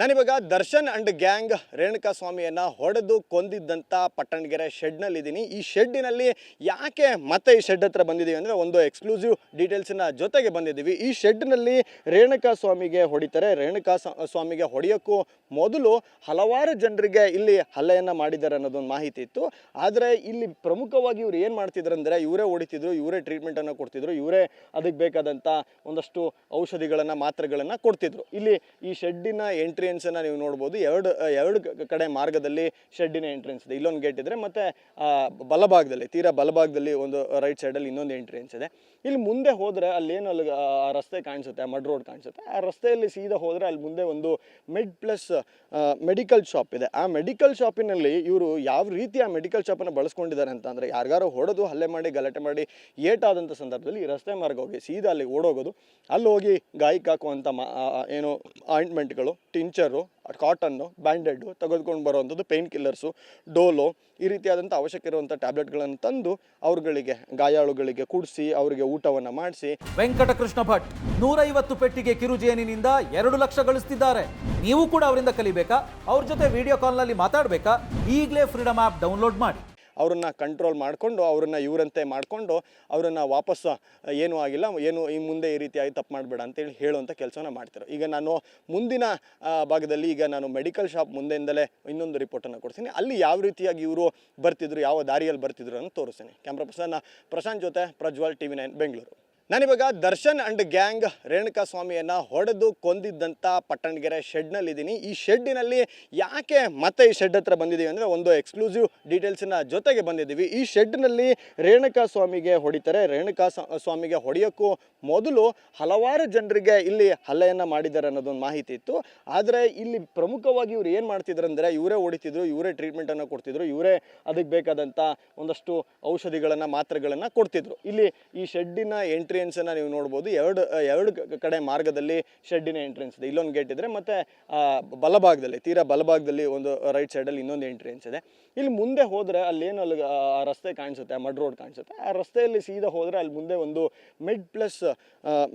ನಾನಿವಾಗ Darshan and gang Renuka ಸ್ವಾಮಿಯನ್ನು ಹೊಡೆದು ಕೊಂದಿದ್ದಂಥ ಪಟ್ಟಣಗೆರೆ ಶೆಡ್ನಲ್ಲಿದ್ದೀನಿ. ಈ ಶೆಡ್ಡಿನಲ್ಲಿ ಯಾಕೆ ಮತ್ತೆ ಈ ಶೆಡ್ ಹತ್ರ ಬಂದಿದ್ದೀವಿ ಅಂದರೆ ಒಂದು ಎಕ್ಸ್ಕ್ಲೂಸಿವ್ ಡೀಟೇಲ್ಸಿನ ಜೊತೆಗೆ ಬಂದಿದ್ದೀವಿ. ಈ ಶೆಡ್ನಲ್ಲಿ ರೇಣುಕಾ ಸ್ವಾಮಿಗೆ ಹೊಡಿತಾರೆ. ರೇಣುಕಾ ಸ್ವಾಮಿಗೆ ಹೊಡೆಯೋಕ್ಕೂ ಮೊದಲು ಹಲವಾರು ಜನರಿಗೆ ಇಲ್ಲಿ ಹಲ್ಲೆಯನ್ನು ಮಾಡಿದ್ದಾರೆ ಅನ್ನೋದೊಂದು ಮಾಹಿತಿ ಇತ್ತು. ಆದರೆ ಇಲ್ಲಿ ಪ್ರಮುಖವಾಗಿ ಇವ್ರು ಏನು ಮಾಡ್ತಿದ್ರು ಅಂದರೆ ಇವರೇ ಹೊಡಿತಿದ್ರು, ಇವರೇ ಟ್ರೀಟ್ಮೆಂಟನ್ನು ಕೊಡ್ತಿದ್ರು, ಇವರೇ ಅದಕ್ಕೆ ಬೇಕಾದಂಥ ಒಂದಷ್ಟು ಔಷಧಿಗಳನ್ನು, ಮಾತ್ರೆಗಳನ್ನು ಕೊಡ್ತಿದ್ರು. ಇಲ್ಲಿ ಈ ಶೆಡ್ಡಿನ ಎಂಟ್ರಿಯನ್ಸನ್ನು ನೀವು ನೋಡ್ಬೋದು. ಎರಡು ಎರಡು ಕಡೆ ಮಾರ್ಗದಲ್ಲಿ ಶೆಡ್ಡಿನ ಎಂಟ್ರೆನ್ಸ್ ಇದೆ. ಇಲ್ಲೊಂದು ಗೇಟ್ ಇದ್ರೆ ಮತ್ತು ಬಲಭಾಗದಲ್ಲಿ ತೀರಾ ಬಲಭಾಗದಲ್ಲಿ ಒಂದು ರೈಟ್ ಸೈಡಲ್ಲಿ ಇನ್ನೊಂದು ಎಂಟ್ರೆನ್ಸ್ ಇದೆ. ಇಲ್ಲಿ ಮುಂದೆ ಹೋದರೆ ಅಲ್ಲೇನು ಅಲ್ಲಿ ಆ, ರಸ್ತೆ ಕಾಣಿಸುತ್ತೆ ಮಡ್ ರೋಡ್ ಕಾಣಿಸುತ್ತೆ. ಆ ರಸ್ತೆಯಲ್ಲಿ ಸೀದಾ ಹೋದರೆ ಅಲ್ಲಿ ಮುಂದೆ ಒಂದು ಮೆಡ್ ಪ್ಲಸ್ ಮೆಡಿಕಲ್ ಶಾಪ್ ಇದೆ. ಆ ಮೆಡಿಕಲ್ ಶಾಪಿನಲ್ಲಿ ಇವರು ಯಾವ ರೀತಿ ಆ ಮೆಡಿಕಲ್ ಶಾಪನ್ನು ಬಳಸ್ಕೊಂಡಿದ್ದಾರೆ ಅಂತ ಅಂದರೆ ಯಾರಿಗಾರು ಹೊಡೆದು ಹಲ್ಲೆ ಮಾಡಿ ಗಲಾಟೆ ಮಾಡಿ ಏಟಾದಂಥ ಸಂದರ್ಭದಲ್ಲಿ ಈ ರಸ್ತೆ ಮಾರ್ಗ ಹೋಗಿ ಸೀದಾ ಅಲ್ಲಿ ಓಡೋಗೋದು. ಅಲ್ಲಿ ಹೋಗಿ ಗಾಯಕ್ಕೆ ಹಾಕುವಂಥ ಮಾ ಏನು ಆಯಿಂಟ್ಮೆಂಟ್ಗಳು ಟಿಂಚರು ಕಾಟನ್ನು, ಬ್ಯಾಂಡೆಡ್ಡು ತೆಗೆದುಕೊಂಡು ಬರುವಂಥದ್ದು ಪೇಯ್ನ್ ಕಿಲ್ಲರ್ಸು, ಡೋಲೋ ಈ ರೀತಿಯಾದಂಥ ಅವಶ್ಯಕ ಇರುವಂಥ ಟ್ಯಾಬ್ಲೆಟ್ಗಳನ್ನು ತಂದು ಅವ್ರಗಳಿಗೆ, ಗಾಯಾಳುಗಳಿಗೆ ಕುಡಿಸಿ, ಅವರಿಗೆ ಊಟವನ್ನು ಮಾಡಿಸಿ. ವೆಂಕಟಕೃಷ್ಣ ಭಟ್ ನೂರೈವತ್ತು ಪೆಟ್ಟಿಗೆ ಕಿರುಜೇನಿನಿಂದ ಎರಡು ಲಕ್ಷ ಗಳಿಸ್ತಿದ್ದಾರೆ. ನೀವು ಕೂಡ ಅವರಿಂದ ಕಲಿಬೇಕಾ? ಅವ್ರ ಜೊತೆ ವಿಡಿಯೋ ಕಾಲ್ನಲ್ಲಿ ಮಾತಾಡಬೇಕಾ? ಈಗಲೇ ಫ್ರೀಡಮ್ ಆ್ಯಪ್ ಡೌನ್ಲೋಡ್ ಮಾಡಿ. ಅವರನ್ನು ಕಂಟ್ರೋಲ್ ಮಾಡಿಕೊಂಡು, ಅವರನ್ನು ಇವರಂತೆ ಮಾಡಿಕೊಂಡು, ಅವರನ್ನು ವಾಪಸ್ ಏನೂ ಆಗಿಲ್ಲ, ಏನು ಈ ಮುಂದೆ ಈ ರೀತಿಯಾಗಿ ತಪ್ಪು ಮಾಡಬೇಡ ಅಂತೇಳಿ ಹೇಳುವಂಥ ಕೆಲಸನ ಮಾಡ್ತಾರೆ ಈಗ ನಾನು ಮುಂದಿನ ಭಾಗದಲ್ಲಿ ಈಗ ನಾನು ಮೆಡಿಕಲ್ ಶಾಪ್ ಮುಂದೆಯಿಂದಲೇ ಇನ್ನೊಂದು ರಿಪೋರ್ಟನ್ನು ಕೊಡ್ತೀನಿ. ಅಲ್ಲಿ ಯಾವ ರೀತಿಯಾಗಿ ಇವರು ಬರ್ತಿದ್ರು, ಯಾವ ದಾರಿಯಲ್ಲಿ ಬರ್ತಿದ್ರು ಅಂತ ತೋರಿಸ್ತೀನಿ. ಕ್ಯಾಮ್ರಾ ಪರ್ಸನ್, ಪ್ರಶಾಂತ್ ಜೊತೆ Prajwal T V nine, Bengaluru. ನಾನಿವಾಗ ದರ್ಶನ್ ಅಂಡ್ ಗ್ಯಾಂಗ್ ರೇಣುಕಾ ಸ್ವಾಮಿಯನ್ನು ಹೊಡೆದು ಕೊಂದಿದ್ದಂಥ ಪಟ್ಟಣಗೆರೆ ಶೆಡ್ನಲ್ಲಿದ್ದೀನಿ. ಈ ಶೆಡ್ಡಿನಲ್ಲಿ ಯಾಕೆ ಮತ್ತೆ ಈ ಶೆಡ್ ಹತ್ರ ಬಂದಿದ್ದೀವಿ ಅಂದರೆ ಒಂದು ಎಕ್ಸ್ಕ್ಲೂಸಿವ್ ಡೀಟೇಲ್ಸಿನ ಜೊತೆಗೆ ಬಂದಿದ್ದೀವಿ. ಈ ಶೆಡ್ನಲ್ಲಿ ರೇಣುಕಾ ಸ್ವಾಮಿಗೆ ಹೊಡಿತಾರೆ. ರೇಣುಕಾ ಸ್ವಾಮಿಗೆ ಹೊಡೆಯೋಕ್ಕೂ ಮೊದಲು ಹಲವಾರು ಜನರಿಗೆ ಇಲ್ಲಿ ಹಲ್ಲೆಯನ್ನು ಮಾಡಿದ್ದಾರೆ ಅನ್ನೋದೊಂದು ಮಾಹಿತಿ ಇತ್ತು. ಆದರೆ ಇಲ್ಲಿ ಪ್ರಮುಖವಾಗಿ ಇವ್ರು ಏನು ಮಾಡ್ತಿದ್ರು ಅಂದರೆ ಇವರೇ ಹೊಡಿತಿದ್ರು, ಇವರೇ ಟ್ರೀಟ್ಮೆಂಟನ್ನು ಕೊಡ್ತಿದ್ರು, ಇವರೇ ಅದಕ್ಕೆ ಬೇಕಾದಂಥ ಒಂದಷ್ಟು ಔಷಧಿಗಳನ್ನು, ಮಾತ್ರೆಗಳನ್ನು ಕೊಡ್ತಿದ್ರು. ಇಲ್ಲಿ ಈ ಶೆಡ್ಡಿನ ಎಂಟ್ರಿಯನ್ಸನ್ನು ನೀವು ನೋಡ್ಬೋದು. ಎರಡು ಎರಡು ಕಡೆ ಮಾರ್ಗದಲ್ಲಿ ಶೆಡ್ಡಿನ ಎಂಟ್ರೆನ್ಸ್ ಇದೆ. ಇಲ್ಲೊಂದು ಗೇಟ್ ಇದ್ರೆ ಮತ್ತು ಬಲಭಾಗದಲ್ಲಿ, ತೀರಾ ಬಲಭಾಗದಲ್ಲಿ ಒಂದು ರೈಟ್ ಸೈಡಲ್ಲಿ ಇನ್ನೊಂದು ಎಂಟ್ರೆನ್ಸ್ ಇದೆ. ಇಲ್ಲಿ ಮುಂದೆ ಹೋದರೆ ಅಲ್ಲೇನು ಅಲ್ಲಿ ರಸ್ತೆ ಕಾಣಿಸುತ್ತೆ ಮಡ್ ರೋಡ್ ಕಾಣಿಸುತ್ತೆ. ಆ ರಸ್ತೆಯಲ್ಲಿ ಸೀದಾ ಹೋದರೆ ಅಲ್ಲಿ ಮುಂದೆ ಒಂದು ಮೆಡ್ ಪ್ಲಸ್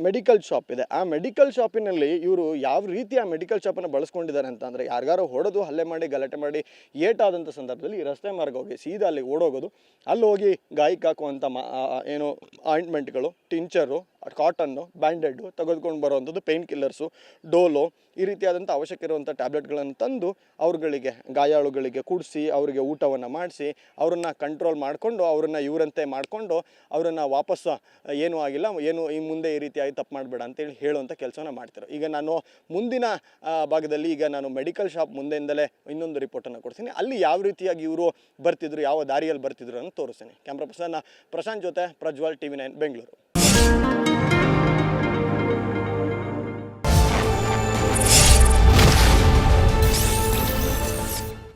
ಮೆಡಿಕಲ್ ಶಾಪ್ ಇದೆ. ಆ ಮೆಡಿಕಲ್ ಶಾಪಿನಲ್ಲಿ ಇವರು ಯಾವ ರೀತಿ ಆ ಮೆಡಿಕಲ್ ಶಾಪನ್ನು ಬಳಸ್ಕೊಂಡಿದ್ದಾರೆ ಅಂತ ಅಂದರೆ, ಯಾರಿಗಾರು ಹೊಡೆದು ಹಲ್ಲೆ ಮಾಡಿ, ಗಲಾಟೆ ಮಾಡಿ ಏಟಾದಂಥ ಸಂದರ್ಭದಲ್ಲಿ ಈ ರಸ್ತೆ ಮಾರ್ಗ ಹೋಗಿ ಸೀದಾ ಅಲ್ಲಿ ಓಡೋಗೋದು. ಅಲ್ಲಿ ಹೋಗಿ ಗಾಯಕ್ಕೆ ಹಾಕುವಂಥ ಮಾ ಏನು ಆಯಿಂಟ್ಮೆಂಟ್ಗಳು ಟಿಂಚರು ಕಾಟನ್ನು, ಬ್ಯಾಂಡೆಡ್ಡು ತೆಗೆದುಕೊಂಡು ಬರುವಂಥದ್ದು ಪೇಯ್ನ್ ಕಿಲ್ಲರ್ಸು, ಡೋಲೋ ಈ ರೀತಿಯಾದಂಥ ಅವಶ್ಯಕ ಇರುವಂಥ ಟ್ಯಾಬ್ಲೆಟ್ಗಳನ್ನು ತಂದು ಅವ್ರುಗಳಿಗೆ, ಗಾಯಾಳುಗಳಿಗೆ ಕೂಡಿಸಿ, ಅವರಿಗೆ ಊಟವನ್ನು ಮಾಡಿಸಿ, ಅವರನ್ನು ಕಂಟ್ರೋಲ್ ಮಾಡಿಕೊಂಡು, ಅವರನ್ನು ಇವರಂತೆ ಮಾಡಿಕೊಂಡು, ಅವರನ್ನು ವಾಪಸ್ ಏನೂ ಆಗಿಲ್ಲ, ಏನು ಈ ಮುಂದೆ ಈ ರೀತಿಯಾಗಿ ತಪ್ಪು ಮಾಡಬೇಡ ಅಂತೇಳಿ ಹೇಳುವಂಥ ಕೆಲಸನ ಮಾಡ್ತಾರೆ ಈಗ ನಾನು ಮುಂದಿನ ಭಾಗದಲ್ಲಿ ಈಗ ನಾನು ಮೆಡಿಕಲ್ ಶಾಪ್ ಮುಂದೆಯಿಂದಲೇ ಇನ್ನೊಂದು ರಿಪೋರ್ಟನ್ನು ಕೊಡ್ತೀನಿ. ಅಲ್ಲಿ ಯಾವ ರೀತಿಯಾಗಿ ಇವರು ಬರ್ತಿದ್ರು, ಯಾವ ದಾರಿಯಲ್ಲಿ ಬರ್ತಿದ್ರು ಅಂತ ತೋರಿಸ್ತೀನಿ. ಕ್ಯಾಮ್ರಾ ಪರ್ಸನ್, ಪ್ರಶಾಂತ್ ಜೊತೆ Prajwal T V nine, Bengaluru. Peace.